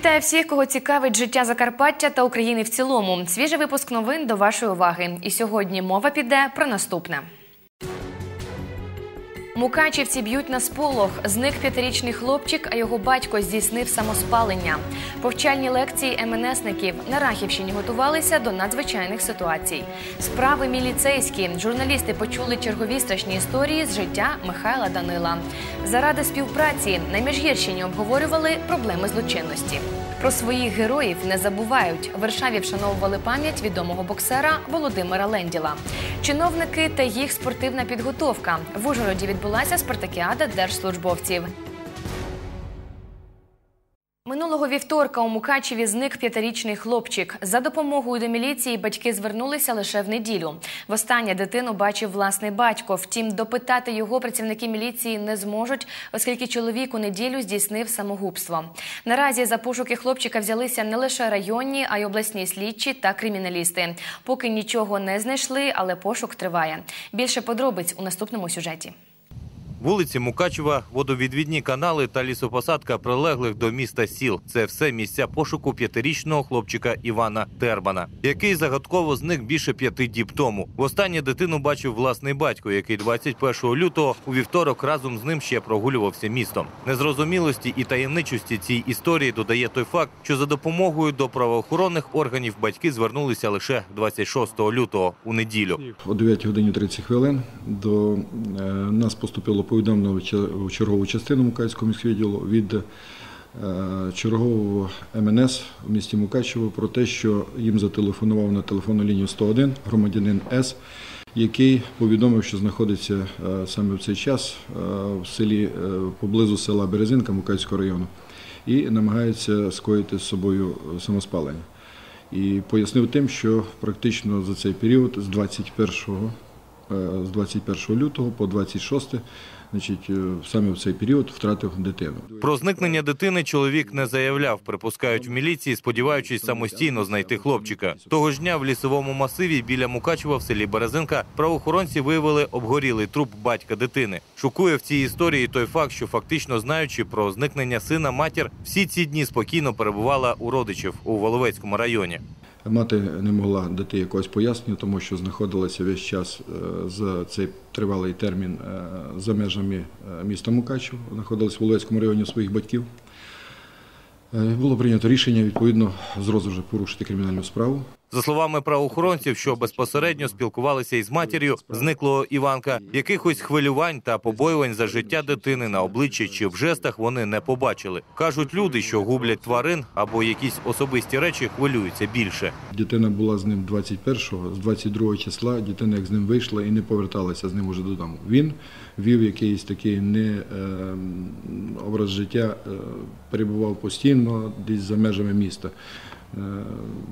Вітаю всіх, кого цікавить життя Закарпаття та України в цілому. Свіжий випуск новин до вашої уваги. І сьогодні мова піде про наступне. Мукачівці б'ють на сполох. Зник п'ятирічний хлопчик, а його батько здійснив самоспалення. Повчальні лекції МНСників на Рахівщині готувалися до надзвичайних ситуацій. Справи міліцейські. Журналісти почули чергові страшні історії з життя Михайла Данила. Заради співпраці на Міжгірщині обговорювали проблеми злочинності. Про своїх героїв не забувають. В Варшаві вшановували пам'ять відомого боксера Володимира Ленділа. Чиновники та їх спортивна підготовка. В Ужгороді відбулася спартакіада держслужбовців. Минулого вівторка у Мукачеві зник п'ятирічний хлопчик. За допомогою до міліції батьки звернулися лише в неділю. Востаннє дитину бачив власний батько. Втім, допитати його працівники міліції не зможуть, оскільки чоловік у неділю здійснив самогубство. Наразі за пошуки хлопчика взялися не лише районні, а й обласні слідчі та криміналісти. Поки нічого не знайшли, але пошук триває. Більше подробиць у наступному сюжеті. Вулиці Мукачева, водовідвідні канали та лісопосадка прилеглих до міста сіл. Це все місця пошуку п'ятирічного хлопчика Івана Тербана, який загадково зник більше п'яти діб тому. Востаннє дитину бачив власний батько, який 21 лютого у вівторок разом з ним ще прогулювався містом. Незрозумілості і таємничості цій історії додає той факт, що за допомогою до правоохоронних органів батьки звернулися лише 26 лютого у неділю. О 9 годині 30 хвилин до е, нас поступило повідомлення в чергову частину Мукачського міськвідділу від е, чергового МНС в місті Мукачево про те, що їм зателефонував на телефонну лінію 101 громадянин С, який повідомив, що знаходиться е, саме в цей час е, в селі поблизу села Березинка Мукачського району і намагається скоїти з собою самоспалення. І пояснив тим, що практично за цей період з 21 е, з 21 лютого по 26, значить, е, саме в цей період втратив дитину. Про зникнення дитини чоловік не заявляв, припускають в міліції, сподіваючись самостійно знайти хлопчика. Того ж дня в лісовому масиві біля Мукачева в селі Березинка правоохоронці виявили обгорілий труп батька дитини. Шокує в цій історії той факт, що фактично знаючи про зникнення сина, матір всі ці дні спокійно перебувала у родичів у Воловецькому районі. Мати не могла дати якогось пояснення, тому що знаходилася весь час е, за цей тривалий термін е, за межами е, міста Мукачів, знаходилася в Воловецькому районі своїх батьків. Було прийнято рішення відповідно з вже порушити кримінальну справу. За словами правоохоронців, що безпосередньо спілкувалися із матір'ю зниклого Іванка, якихось хвилювань та побоювань за життя дитини на обличчі чи в жестах вони не побачили. кажуть люди, що гублять тварин або якісь особисті речі, хвилюються більше. Дитина була з ним 21-го, з 22 числа дитина як з ним вийшла і не поверталася з ним уже додому. Він вів якийсь такий не е, образ життя, е, перебував постійно десь за межами міста. Е,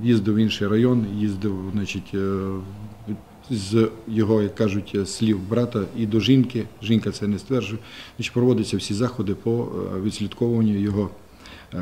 їздив в інший район, їздив, значить, е, з його, як кажуть, слів брата і до жінки. Жінка це не стверджує. Значить, проводяться всі заходи по е, відслідковуванню його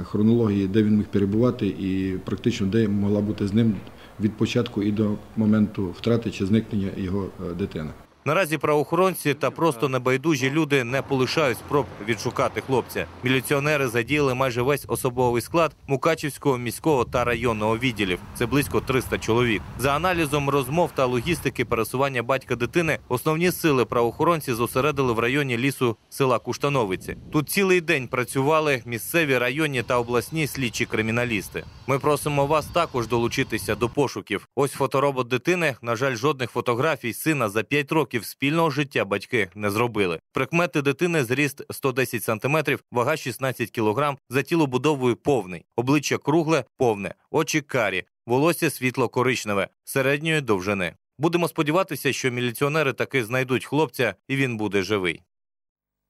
хронології, де він міг перебувати, і практично де могла бути з ним від початку і до моменту втрати чи зникнення його дитини. Наразі правоохоронці та просто небайдужі люди не полишають спроб відшукати хлопця. Міліціонери задіяли майже весь особовий склад Мукачівського міського та районного відділів. Це близько 300 чоловік. За аналізом розмов та логістики пересування батька дитини, основні сили правоохоронці зосередили в районі лісу села Куштановиці. Тут цілий день працювали місцеві районні та обласні слідчі криміналісти. Ми просимо вас також долучитися до пошуків. Ось фоторобот дитини. На жаль, жодних фотографій сина за 5 років спільного життя батьки не зробили. Прикмети дитини зріст 110 см, вага 16 кг, за тілобудовою повний, обличчя кругле, повне, очі карі, волосся світло-коричневе, середньої довжини. Будемо сподіватися, що міліціонери таки знайдуть хлопця і він буде живий.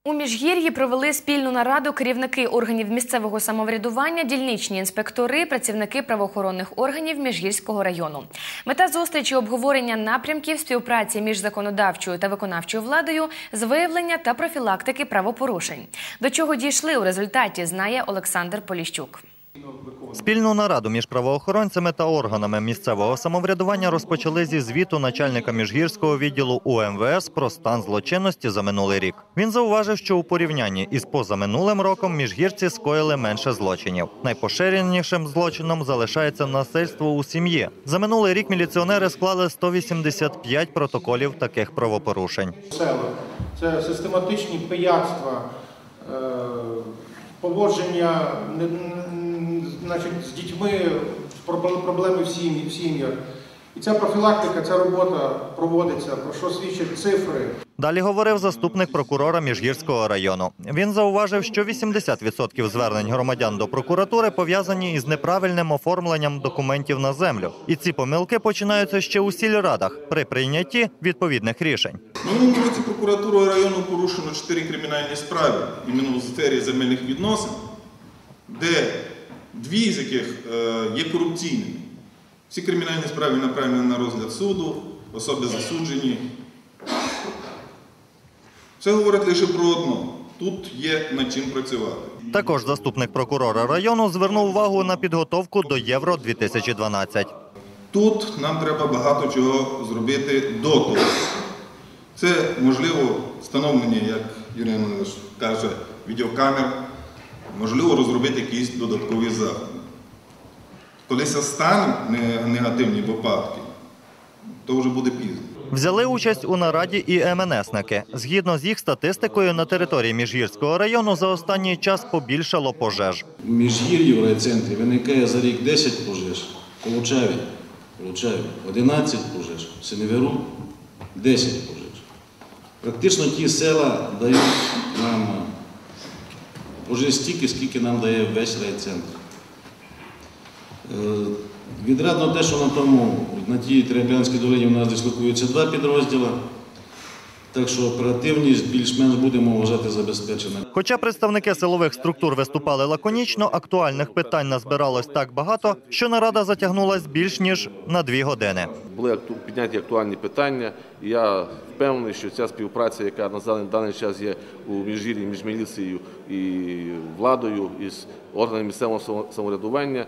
У Міжгір'ї провели спільну нараду керівники органів місцевого самоврядування, дільничні інспектори, працівники правоохоронних органів Міжгірського району. Мета зустрічі обговорення напрямків співпраці між законодавчою та виконавчою владою з виявлення та профілактики правопорушень. До чого дійшли у результаті, знає Олександр Поліщук. Спільну нараду між правоохоронцями та органами місцевого самоврядування розпочали зі звіту начальника міжгірського відділу УМВС про стан злочинності за минулий рік. Він зауважив, що у порівнянні із позаминулим роком міжгірці скоїли менше злочинів. Найпоширенішим злочином залишається насильство у сім'ї. За минулий рік міліціонери склали 185 протоколів таких правопорушень. Це систематичні пияцтва, е, поводження значить, з дітьми, проб- проблеми в сім'ях. І ця профілактика, ця робота проводиться, про що свідчать цифри. Далі говорив заступник прокурора Міжгірського району. Він зауважив, що 80% звернень громадян до прокуратури пов'язані із неправильним оформленням документів на землю. І ці помилки починаються ще у сільрадах при прийнятті відповідних рішень. В минулому році прокуратурою району порушено 4 кримінальні справи іменно у сфері земельних відносин, де дві з яких е, є корупційними. Всі кримінальні справи направлені на розгляд суду, особи засуджені. Це говорить лише про одно. Тут є над чим працювати. Також заступник прокурора району звернув увагу на підготовку до Євро 2012 Тут нам треба багато чого зробити до того. Це можливо встановлення, як Юрій Іванович каже, відеокамер, можливо розробити якісь додаткові заходи. Коли це стануть негативні випадки, то вже буде пізно. Взяли участь у нараді і МНСники. Згідно з їх статистикою, на території Міжгірського району за останній час побільшало пожеж. В Міжгір'ї в райцентрі виникає за рік 10 пожеж, в Колочаві, Колочаві 11 пожеж, в Синеверу 10 пожеж. Практично ті села дають нам пожеж стільки, скільки нам дає весь райцентр. Е, Відрадно те, що на тому, на тій Теребрянській долині у нас дислокуються два підрозділи, так що оперативність більш-менш будемо вважати забезпечена. Хоча представники силових структур виступали лаконічно, актуальних питань назбиралось так багато, що нарада затягнулась більш ніж на дві години. були акту- підняті актуальні питання. І я впевнений, що ця співпраця, яка на даний- даний час є у міжгір'ї між міліцією і владою, і з органами місцевого самоврядування,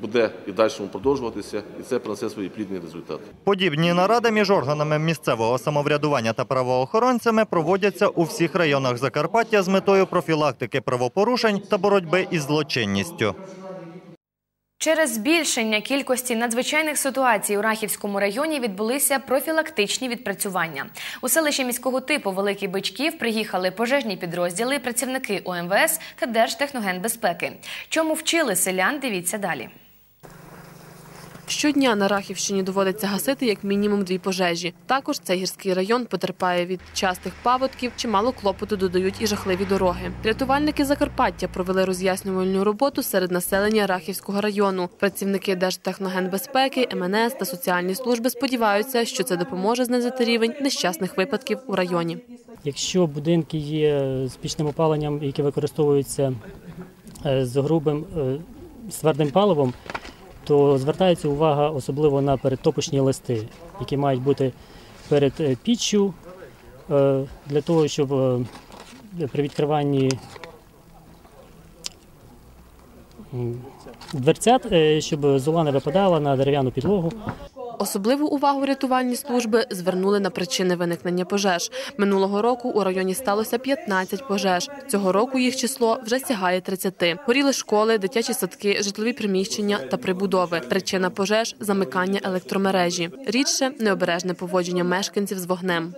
буде і далі продовжуватися, і це принесе свої плідні результати. Подібні наради між органами місцевого самоврядування та правоохоронцями проводяться у всіх районах Закарпаття з метою профілактики правопорушень та боротьби із злочинністю. Через збільшення кількості надзвичайних ситуацій у Рахівському районі відбулися профілактичні відпрацювання. У селищі міського типу Великий Бичків приїхали пожежні підрозділи, працівники ОМВС та Держтехногенбезпеки. Чому вчили селян? Дивіться далі. Щодня на Рахівщині доводиться гасити як мінімум дві пожежі. Також цей гірський район потерпає від частих паводків, чимало клопоту додають і жахливі дороги. Рятувальники Закарпаття провели роз'яснювальну роботу серед населення Рахівського району. Працівники Держтехногенбезпеки, МНС та соціальні служби сподіваються, що це допоможе знизити рівень нещасних випадків у районі. Якщо будинки є з пічним опаленням, які використовуються е, з грубим е, з твердим паливом, то звертається увага особливо на передтопочні листи, які мають бути перед е, піччю е, для того, щоб е, при відкриванні дверцят, щоб зола не випадала на дерев'яну підлогу. Особливу увагу рятувальні служби звернули на причини виникнення пожеж. Минулого року у районі сталося 15 пожеж. Цього року їх число вже сягає 30. Горіли школи, дитячі садки, житлові приміщення та прибудови. Причина пожеж замикання електромережі. Рідше необережне поводження мешканців з вогнем.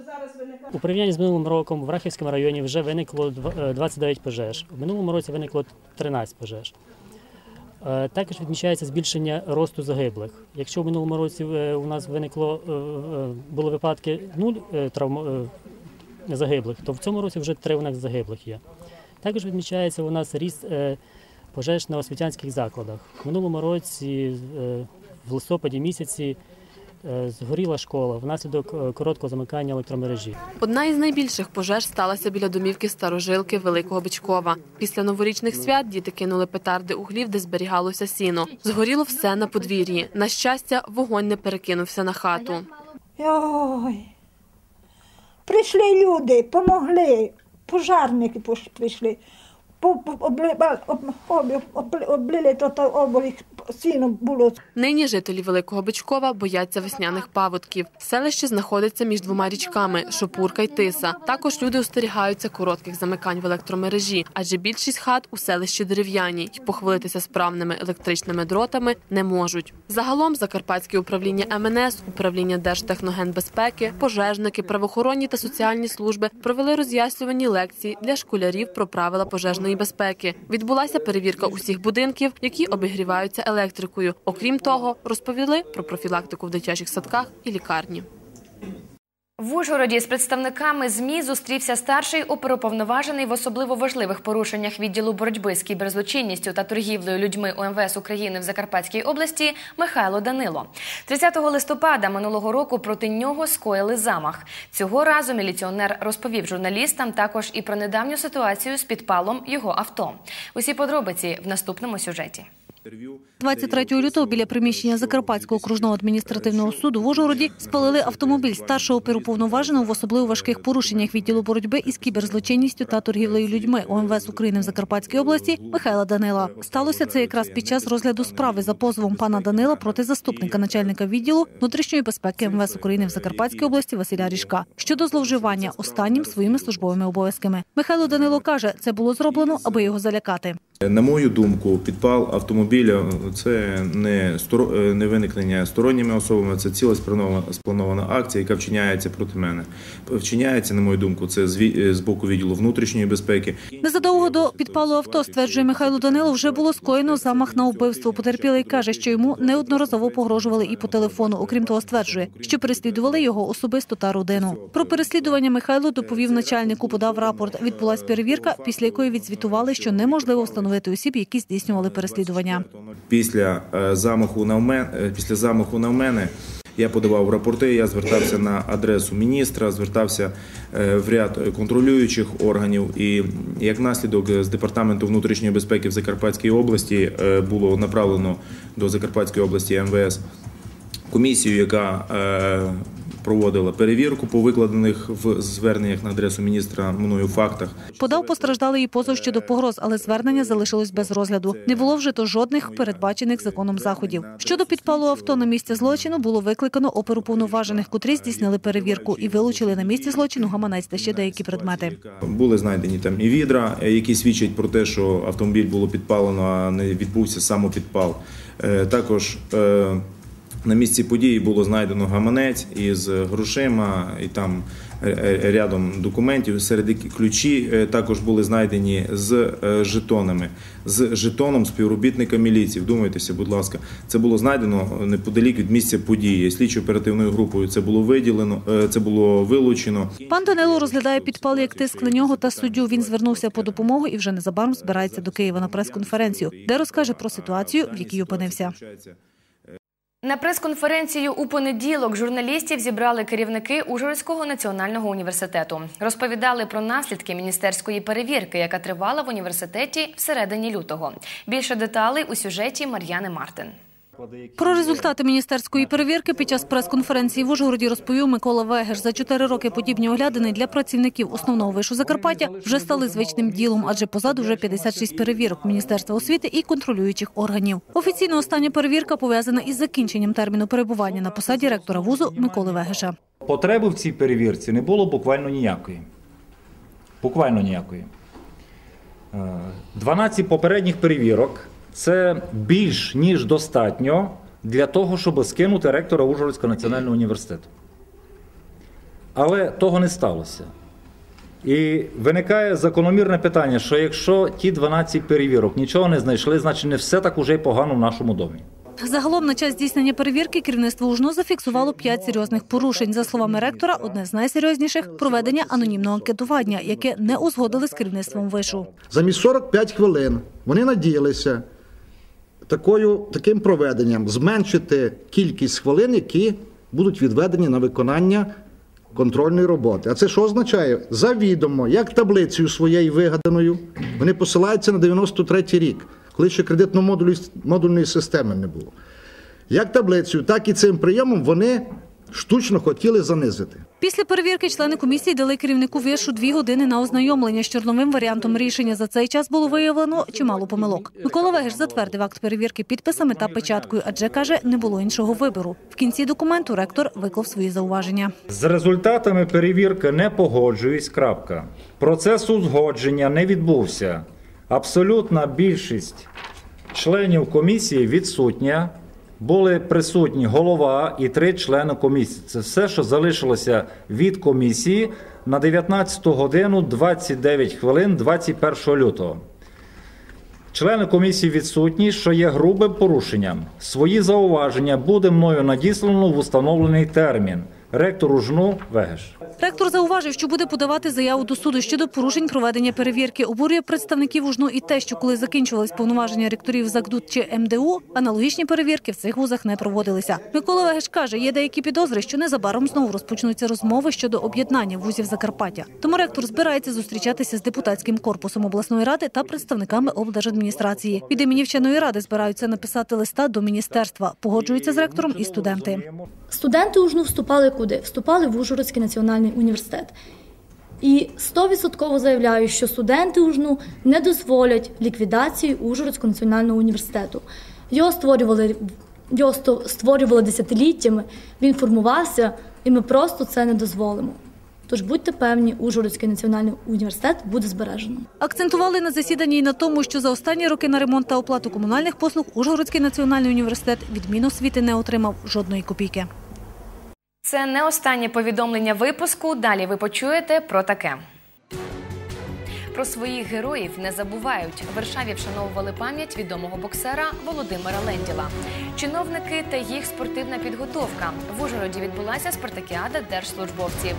У порівнянні з минулим роком в Рахівському районі вже виникло дв- е, 29 пожеж. У минулому році виникло 13 пожеж. Е, Також відмічається збільшення росту загиблих. Якщо в минулому році е, у нас виникло е, були випадки нуль травм загиблих, то в цьому році вже три у нас загиблих є. Також відмічається у нас ріст пожеж на освітянських закладах. В минулому році, в листопаді місяці, згоріла школа внаслідок е, короткого замикання електромережі. Одна із найбільших пожеж сталася біля домівки старожилки Великого Бичкова. Після новорічних свят діти кинули петарди у глів, де зберігалося сіно. Згоріло все на подвір'ї. На щастя, вогонь не перекинувся на хату. Ой. Прийшли люди, помогли, пожарники прийшли. Облили то, то оборі сіно було. Нині жителі Великого Бичкова бояться весняних паводків. Селище знаходиться між двома річками Шопурка й Тиса. Також люди остерігаються коротких замикань в електромережі, адже більшість хат у селищі дерев'яні й похвалитися справними електричними дротами не можуть. Загалом Закарпатське управління МНС, управління Держтехногенбезпеки, пожежники, правоохоронні та соціальні служби провели роз'яснювані лекції для школярів про правила пожежної безпеки. Відбулася перевірка усіх будинків, які обігріваються електрикою. Окрім того, розповіли про профілактику в дитячих садках і лікарні. В Ужгороді з представниками ЗМІ зустрівся старший оперуповноважений в особливо важливих порушеннях відділу боротьби з кіберзлочинністю та торгівлею людьми УМВС України в Закарпатській області Михайло Данило. 30 листопада минулого року проти нього скоїли замах. Цього разу міліціонер розповів журналістам також і про недавню ситуацію з підпалом його авто. Усі подробиці в наступному сюжеті. 23 лютого біля приміщення Закарпатського окружного адміністративного суду в Ужгороді спалили автомобіль старшого оперуповноваженого в особливо важких порушеннях відділу боротьби із кіберзлочинністю та торгівлею людьми ОМВС України в Закарпатській області Михайла Данила. Сталося це якраз під час розгляду справи за позовом пана Данила проти заступника начальника відділу внутрішньої безпеки МВС України в Закарпатській області Василя Ріжка щодо зловживання останнім своїми службовими обов'язками. Михайло Данило каже, це було зроблено, аби його залякати. На мою думку, підпал автомобіля це не е, не виникнення сторонніми особами, це ціла спланована, акція, яка вчиняється проти мене. Вчиняється, на мою думку, це з, е, боку відділу внутрішньої безпеки. Незадовго до підпалу авто, стверджує Михайло Данило, вже було скоєно замах на вбивство. Потерпілий каже, що йому неодноразово погрожували і по телефону. Окрім того, стверджує, що переслідували його особисто та родину. Про переслідування Михайло доповів начальнику, подав рапорт. Відбулась перевірка, після якої відзвітували, що неможливо встановити осіб, які здійснювали переслідування. Після е, замаху на мене, після замаху на мене я подавав рапорти. Я звертався на адресу міністра, звертався е, в ряд контролюючих органів. І як наслідок з департаменту внутрішньої безпеки в Закарпатській області е, було направлено до Закарпатської області МВС комісію, яка проводила перевірку по викладених в зверненнях на адресу міністра мною фактах. Подав постраждалий і позов щодо погроз, але звернення залишилось без розгляду. Не було вжито жодних передбачених законом заходів. Щодо підпалу авто на місці злочину було викликано оперу повноважених, котрі здійснили перевірку і вилучили на місці злочину гаманець та ще деякі предмети. Були знайдені там і відра, які свідчать про те, що автомобіль було підпалено, а не відбувся самопідпал. Е, Також е, на місці події було знайдено гаманець із грошима і там е, е, рядом документів. Серед яких ключі е, також були знайдені з жетонами, з жетоном співробітника міліції. Вдумайтеся, будь ласка, це було знайдено неподалік від місця події. Слідчо-оперативною групою це було виділено, це було вилучено. Пан Данило розглядає підпал як тиск на нього та суддю. Він звернувся по допомогу і вже незабаром збирається до Києва на прес-конференцію, де розкаже про ситуацію, в якій опинився. На прес-конференцію у понеділок журналістів зібрали керівники Ужгородського національного університету. Розповідали про наслідки міністерської перевірки, яка тривала в університеті всередині лютого. Більше деталей у сюжеті Мар'яни Мартин. Про результати міністерської перевірки під час прес-конференції в Ужгороді розповів Микола Вегеш. За чотири роки подібні оглядини для працівників основного вишу Закарпаття вже стали звичним ділом, адже позаду вже 56 перевірок Міністерства освіти і контролюючих органів. Офіційно остання перевірка пов'язана із закінченням терміну перебування на посаді ректора вузу Миколи Вегеша. Потреби в цій перевірці не було буквально ніякої. Буквально ніякої. Е, 12 попередніх перевірок це більш ніж достатньо для того, щоб скинути ректора Ужгородського національного університету. Але того не сталося. І виникає закономірне питання, що якщо ті 12 перевірок нічого не знайшли, значить не все так уже й погано в нашому домі. Загалом на час здійснення перевірки керівництво УЖНУ зафіксувало п'ять серйозних порушень. За словами ректора, одне з найсерйозніших проведення анонімного анкетування, яке не узгодили з керівництвом вишу. Замість 45 хвилин вони надіялися такою, таким проведенням зменшити кількість хвилин, які будуть відведені на виконання контрольної роботи. А це що означає? Завідомо, як таблицею своєю вигаданою, вони посилаються на 93-й рік, коли ще кредитно-модульної системи не було. Як таблицею, так і цим прийомом вони штучно хотіли занизити. Після перевірки члени комісії дали керівнику віршу дві години на ознайомлення з чорновим варіантом рішення. За цей час було виявлено чимало помилок. Микола Вегеш затвердив акт перевірки підписами та печаткою, адже каже, не було іншого вибору. В кінці документу ректор виклав свої зауваження. З результатами перевірки не погоджуюсь. Крапка. Процес узгодження не відбувся. Абсолютна більшість членів комісії відсутня. Були присутні голова і три члени комісії. Це все, що залишилося від комісії на 19 годину 29 хвилин 21 лютого. Члени комісії відсутні, що є грубим порушенням. Свої зауваження буде мною надіслано в установлений термін. Ректору жну Вегеш. Ректор зауважив, що буде подавати заяву до суду щодо порушень проведення перевірки. Обурює представників УЖНУ і те, що коли закінчувались повноваження ректорів ЗАГДУТ чи МДУ, аналогічні перевірки в цих вузах не проводилися. Микола Вегеш каже, є деякі підозри, що незабаром знову розпочнуться розмови щодо об'єднання вузів Закарпаття. Тому ректор збирається зустрічатися з депутатським корпусом обласної ради та представниками облдержадміністрації. Від імені вченої ради збираються написати листа до міністерства. Погоджуються з ректором і студенти. Студенти УЖНУ вступали куди? Вступали в Ужгородський національний університет. І 100% заявляю, що студенти УЖНУ не дозволять ліквідації Ужгородського національного університету. Його створювали, його створювали десятиліттями, він формувався, і ми просто це не дозволимо. Тож будьте певні, Ужгородський національний університет буде збережено. Акцентували на засіданні і на тому, що за останні роки на ремонт та оплату комунальних послуг Ужгородський національний університет від Міносвіти не отримав жодної копійки. Це не останнє повідомлення випуску. Далі ви почуєте про таке. Про своїх героїв не забувають. В Варшаві вшановували пам'ять відомого боксера Володимира Ленділа. Чиновники та їх спортивна підготовка. В Ужгороді відбулася спартакіада держслужбовців.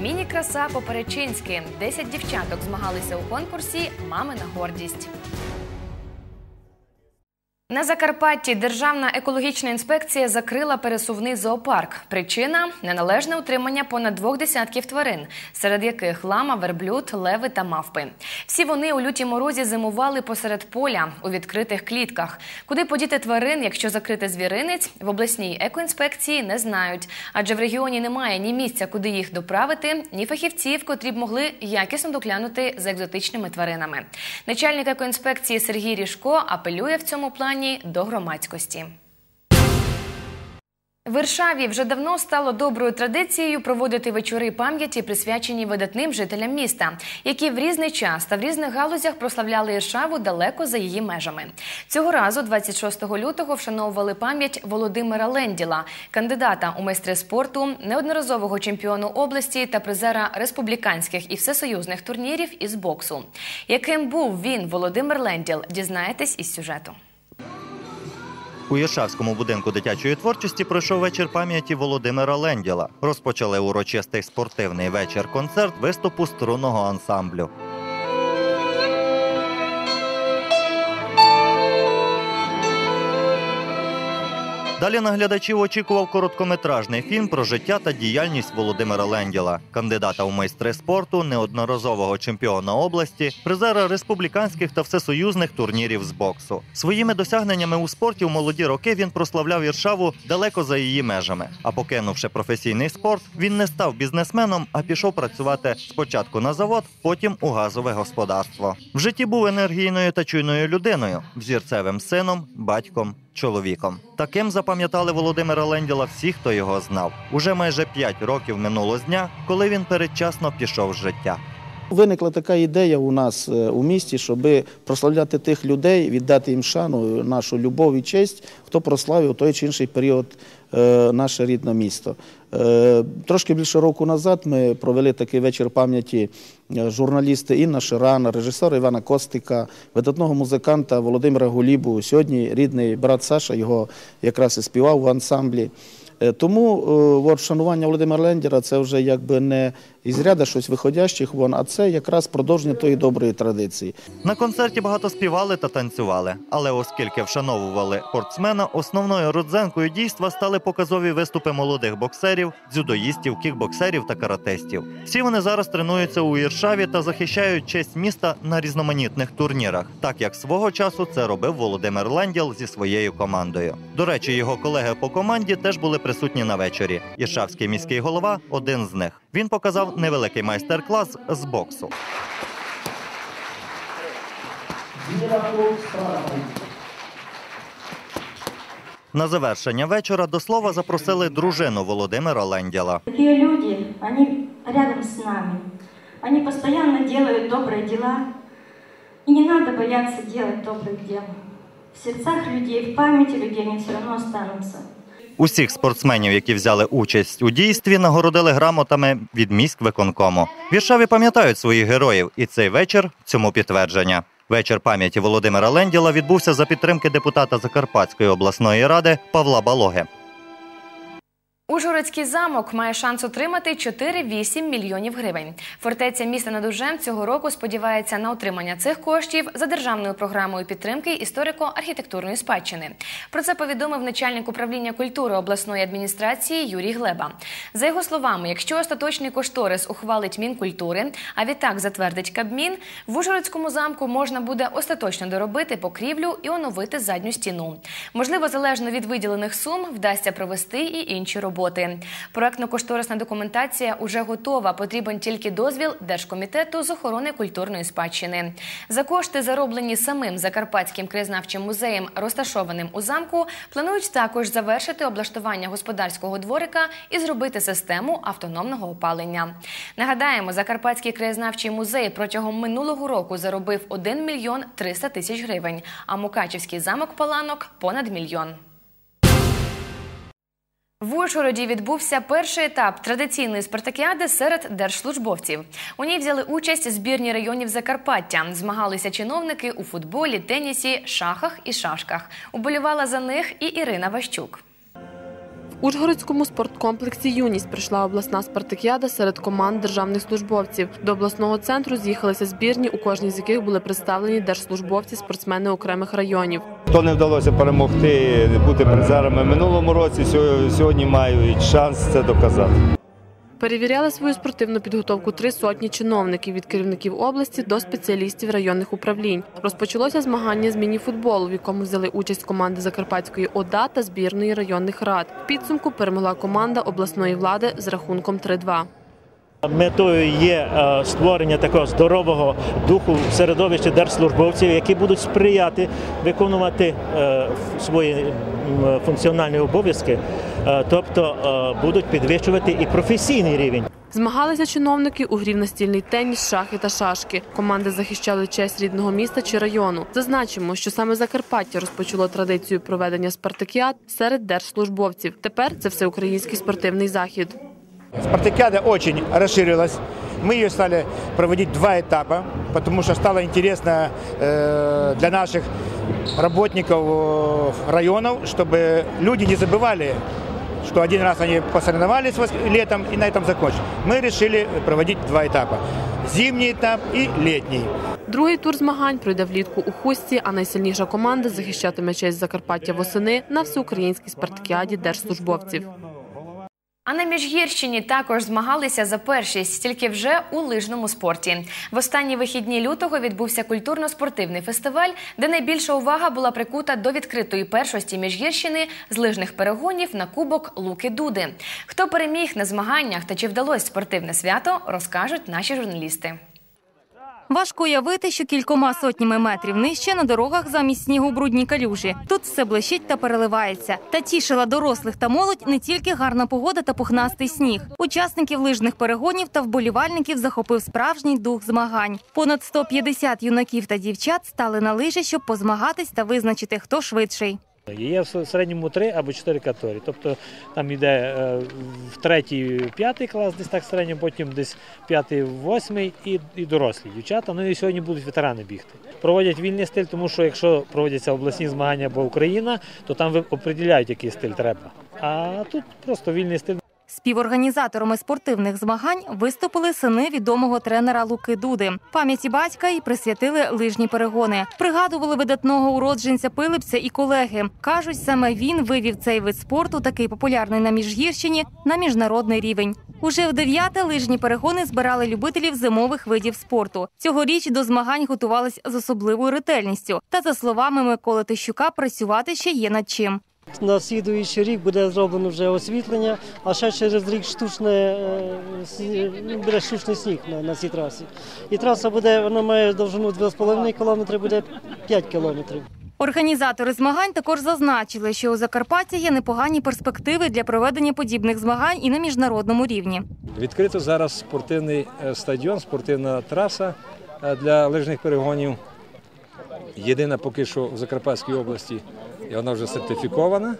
Міні-краса поперечинськи. Десять дівчаток змагалися у конкурсі Мамина гордість. На Закарпатті Державна екологічна інспекція закрила пересувний зоопарк. Причина неналежне утримання понад двох десятків тварин, серед яких лама, верблюд, леви та мавпи. Всі вони у лютій морозі зимували посеред поля у відкритих клітках. Куди подіти тварин, якщо закрити звіринець, в обласній екоінспекції не знають, адже в регіоні немає ні місця, куди їх доправити, ні фахівців, котрі б могли якісно доглянути за екзотичними тваринами. Начальник екоінспекції Сергій Ріжко апелює в цьому плані до громадськості. В Варшаві вже давно стало доброю традицією проводити вечори пам'яті, присвячені видатним жителям міста, які в різний час та в різних галузях прославляли Іршаву далеко за її межами. Цього разу, 26 лютого, вшановували пам'ять Володимира Ленділа, кандидата у майстри спорту, неодноразового чемпіону області та призера республіканських і всесоюзних турнірів із боксу. Яким був він, Володимир Ленділ, дізнаєтесь із сюжету. У Іршавському будинку дитячої творчості пройшов вечір пам'яті Володимира Ленділа. Розпочали урочистий спортивний вечір-концерт виступу струнного ансамблю. Далі на глядачів очікував короткометражний фільм про життя та діяльність Володимира Ленділа, кандидата у майстри спорту, неодноразового чемпіона області, призера республіканських та всесоюзних турнірів з боксу. Своїми досягненнями у спорті в молоді роки він прославляв Іршаву далеко за її межами. А покинувши професійний спорт, він не став бізнесменом, а пішов працювати спочатку на завод, потім у газове господарство. В житті був енергійною та чуйною людиною, взірцевим сином, батьком чоловіком. Таким запам'ятали Володимира Ленділа всі, хто його знав. Уже майже п'ять років минуло з дня, коли він передчасно пішов з життя. Виникла така ідея у нас е, у місті, щоб прославляти тих людей, віддати їм шану, нашу любов і честь, хто прославив той чи інший період е, наше рідне місто. Е, Трошки більше року назад ми провели такий вечір пам'яті е, журналісти Інна Ширана, режисера Івана Костика, видатного музиканта Володимира Гулібу. Сьогодні рідний брат Саша його якраз і співав в ансамблі. Е, Тому е, от, вшанування Володимира Лендера це вже якби не із ряда щось виходящих вон, а це якраз продовження тої доброї традиції. На концерті багато співали та танцювали. Але оскільки вшановували спортсмена, основною родзенкою дійства стали показові виступи молодих боксерів, дзюдоїстів, кікбоксерів та каратистів. Всі вони зараз тренуються у Іршаві та захищають честь міста на різноманітних турнірах, так як свого часу це робив Володимир Ленділ зі своєю командою. До речі, його колеги по команді теж були присутні на вечорі. Іршавський міський голова один з них. Він показав невеликий майстер-клас з боксу. На завершення вечора до слова запросили дружину Володимира Лендяла. Такие люди, они рядом с нами. Они постоянно делают добрые дела. И не надо бояться делать добрых дел. В сердцах людей, в памяти людей они все равно останутся. Усіх спортсменів, які взяли участь у дійстві, нагородили грамотами від міськвиконкому. Віршаві пам'ятають своїх героїв, і цей вечір цьому підтвердження. Вечір пам'яті Володимира Ленділа відбувся за підтримки депутата Закарпатської обласної ради Павла Балоги. Ужгородський замок має шанс отримати 4-8 мільйонів гривень. Фортеця міста над Ужем цього року сподівається на отримання цих коштів за державною програмою підтримки історико-архітектурної спадщини. Про це повідомив начальник управління культури обласної адміністрації Юрій Глеба. За його словами, якщо остаточний кошторис ухвалить Мінкультури, а відтак затвердить Кабмін, в Ужгородському замку можна буде остаточно доробити покрівлю і оновити задню стіну. Можливо, залежно від виділених сум, вдасться провести і інші роботи. Проектно-кошторисна документація уже готова. Потрібен тільки дозвіл Держкомітету з охорони культурної спадщини. За кошти, зароблені самим Закарпатським краєзнавчим музеєм, розташованим у замку, планують також завершити облаштування господарського дворика і зробити систему автономного опалення. Нагадаємо, Закарпатський краєзнавчий музей протягом минулого року заробив 1 мільйон 300 тисяч гривень, а Мукачівський замок Паланок – понад мільйон. В Ужгороді відбувся перший етап традиційної спартакіади серед держслужбовців. У ній взяли участь збірні районів Закарпаття. Змагалися чиновники у футболі, тенісі, шахах і шашках. Уболівала за них і Ірина Ващук. Ужгородському спорткомплексі Юність прийшла обласна спартакіада серед команд державних службовців. До обласного центру з'їхалися збірні, у кожній з яких були представлені держслужбовці, спортсмени окремих районів. Хто не вдалося перемогти, бути призерами минулому році, сьогодні мають шанс це доказати. Перевіряли свою спортивну підготовку три сотні чиновників від керівників області до спеціалістів районних управлінь. Розпочалося змагання з міні-футболу, в якому взяли участь команди Закарпатської ОДА та збірної районних рад. Підсумку перемогла команда обласної влади з рахунком 3-2. Метою є е, створення такого здорового духу в середовищі держслужбовців, які будуть сприяти виконувати е, свої функціональні обов'язки, е, тобто е, будуть підвищувати і професійний рівень. Змагалися чиновники у грі настільний теніс, шахи та шашки. Команди захищали честь рідного міста чи району. Зазначимо, що саме Закарпаття розпочало традицію проведення спартакіад серед держслужбовців. Тепер це всеукраїнський спортивний захід. Спартакиада очень расширилась. Мы ее стали проводить два этапа, потому что стало интересно э, для наших работников э, районов, чтобы люди не забывали, что один раз они посоревновались вос- летом и на этом закончили. Мы решили проводить два этапа. Зимний этап и летний. Другий тур змагань пройде влітку у Хусті, а найсильніша команда захищатиме честь Закарпаття восени на всеукраїнській спартакіаді держслужбовців. А на Міжгірщині також змагалися за першість, тільки вже у лижному спорті. В останні вихідні лютого відбувся культурно-спортивний фестиваль, де найбільша увага була прикута до відкритої першості Міжгірщини з лижних перегонів на кубок Луки Дуди. Хто переміг на змаганнях та чи вдалось спортивне свято, розкажуть наші журналісти. Важко уявити, що кількома сотнями метрів нижче на дорогах замість снігу брудні калюжі. Тут все блищить та переливається. Та тішила дорослих та молодь не тільки гарна погода та пухнастий сніг. Учасників лижних перегонів та вболівальників захопив справжній дух змагань. Понад 150 юнаків та дівчат стали на лижі, щоб позмагатись та визначити, хто швидший. Є в середньому три або чотири категорії. Тобто там йде е, в третій, п'ятий клас, десь так середньо, потім десь п'ятий, восьмий і, дорослі дівчата. Ну і сьогодні будуть ветерани бігти. Проводять вільний стиль, тому що якщо проводяться обласні змагання або Україна, то там определяють, який стиль треба. А тут просто вільний стиль. Співорганізаторами спортивних змагань виступили сини відомого тренера Луки Дуди. Пам'яті батька і присвятили лижні перегони. Пригадували видатного уродженця Пилипця і колеги. кажуть, саме він вивів цей вид спорту, такий популярний на міжгірщині, на міжнародний рівень. Уже в дев'яте лижні перегони збирали любителів зимових видів спорту. Цьогоріч до змагань готувались з особливою ретельністю. Та за словами Миколи Тищука, працювати ще є над чим. На слідуючий рік буде зроблено вже освітлення, а ще через рік штучне, е, буде штучний сніг на, на цій трасі. І траса буде, вона має довжину 2,5 км, буде 5 кілометрів. Організатори змагань також зазначили, що у Закарпаття є непогані перспективи для проведення подібних змагань і на міжнародному рівні. Відкрито зараз спортивний е, стадіон, спортивна траса е, для лижних перегонів. Єдина поки що в Закарпатській області, і вона вже сертифікована.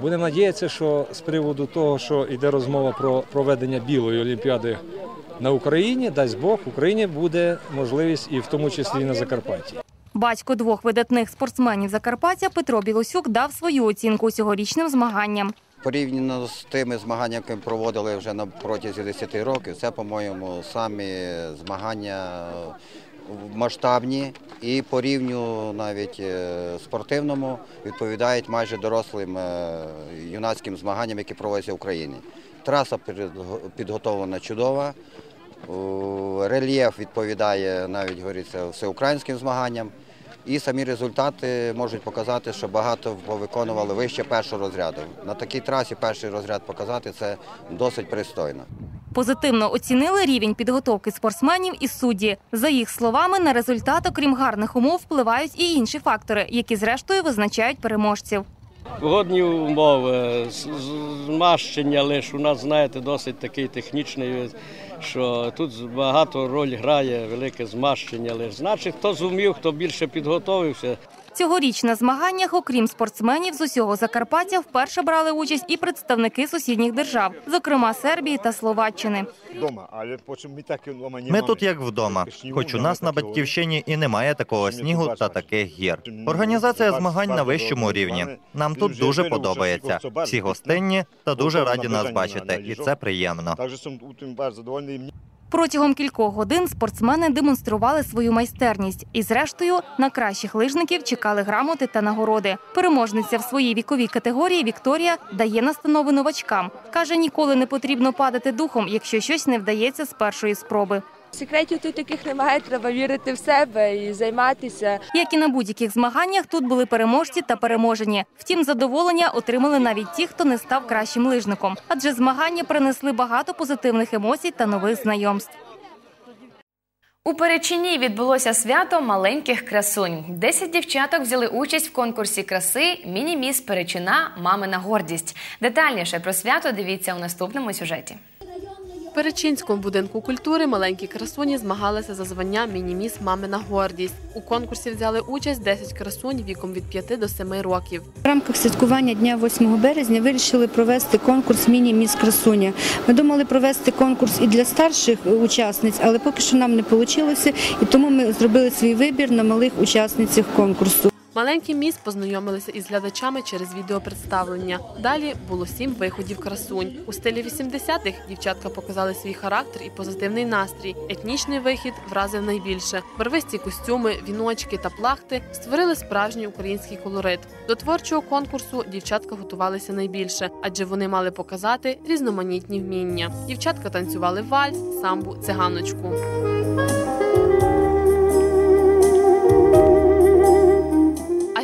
Будемо надіятися, що з приводу того, що йде розмова про проведення білої олімпіади на Україні, дасть Бог, в Україні буде можливість і в тому числі і на Закарпатті. Батько двох видатних спортсменів Закарпаття Петро Білосюк дав свою оцінку цьогорічним змаганням. Порівняно з тими змаганнями, які проводили вже на протязі 10 років, це, по-моєму, самі змагання масштабні і по рівню навіть е, спортивному відповідають майже дорослим е, юнацьким змаганням, які проводяться в Україні. Траса підготовлена чудова, рельєф відповідає навіть говориться всеукраїнським змаганням. І самі результати можуть показати, що багато повиконували вище першого розряду. На такій трасі перший розряд показати це досить пристойно. Позитивно оцінили рівень підготовки спортсменів і судді. За їх словами, на результат, окрім гарних умов, впливають і інші фактори, які зрештою визначають переможців. Погодні умови, з- змащення лиш у нас, знаєте, досить такий технічний, що тут багато роль грає велике змащення лиш. Значить, хто зумів, хто більше підготовився, Цьогоріч на змаганнях, окрім спортсменів з усього Закарпаття, вперше брали участь і представники сусідніх держав, зокрема Сербії та Словаччини. Ми тут як вдома, хоч у нас на батьківщині і немає такого снігу та таких гір. Організація змагань на вищому рівні. Нам тут дуже подобається. Всі гостинні та дуже раді нас бачити, і це приємно. Протягом кількох годин спортсмени демонстрували свою майстерність, і, зрештою, на кращих лижників чекали грамоти та нагороди. Переможниця в своїй віковій категорії Вікторія дає настанови новачкам. каже, ніколи не потрібно падати духом, якщо щось не вдається з першої спроби. Секретів тут таких немає, треба вірити в себе і займатися. Як і на будь-яких змаганнях, тут були переможці та переможені. Втім, задоволення отримали навіть ті, хто не став кращим лижником, адже змагання принесли багато позитивних емоцій та нових знайомств. У Перечині відбулося свято маленьких красунь. Десять дівчаток взяли участь в конкурсі краси Міні-міс Перечина Мамина гордість. Детальніше про свято дивіться у наступному сюжеті. В Перечинському будинку культури маленькі красуні змагалися за звання Мініміс Мамина гордість. У конкурсі взяли участь 10 красунь віком від 5 до 7 років. В рамках святкування дня 8 березня вирішили провести конкурс Міні Міс Красуня. Ми думали провести конкурс і для старших учасниць, але поки що нам не вийшло, і тому ми зробили свій вибір на малих учасницях конкурсу. Маленькі міс познайомилися із глядачами через відеопредставлення. Далі було сім виходів красунь. У стилі 80-х дівчатка показали свій характер і позитивний настрій. Етнічний вихід вразив найбільше. Барвисті костюми, віночки та плахти створили справжній український колорит. До творчого конкурсу дівчатка готувалися найбільше, адже вони мали показати різноманітні вміння. Дівчатка танцювали вальс, самбу, циганочку.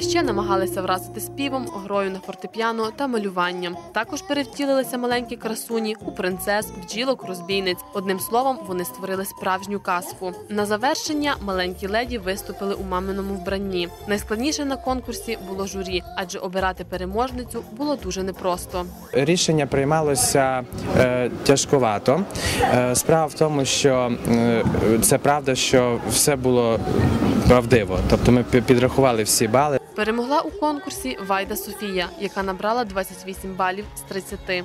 Ще намагалися вразити співом, грою на фортепіано та малюванням. Також перевтілилися маленькі красуні у принцес, бджілок, розбійниць. Одним словом, вони створили справжню казку. На завершення маленькі леді виступили у маминому вбранні. Найскладніше на конкурсі було журі, адже обирати переможницю було дуже непросто. Рішення приймалося е, тяжковато. Е, справа в тому, що е, це правда, що все було правдиво. Тобто ми підрахували всі бали. Перемогла у конкурсі Вайда Софія, яка набрала 28 балів з 30.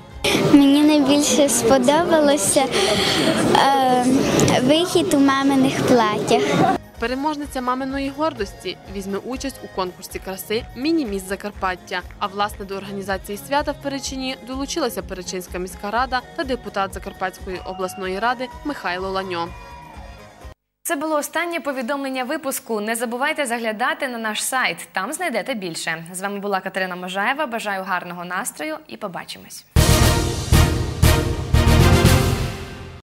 Мені найбільше сподобалося е, вихід у маминих платях. Переможниця маминої гордості візьме участь у конкурсі краси Міні-міс Закарпаття. А власне до організації свята в Перечині долучилася Перечинська міська рада та депутат Закарпатської обласної ради Михайло Ланьо. Це було останнє повідомлення випуску. Не забувайте заглядати на наш сайт. Там знайдете більше. З вами була Катерина Можаєва. Бажаю гарного настрою і побачимось.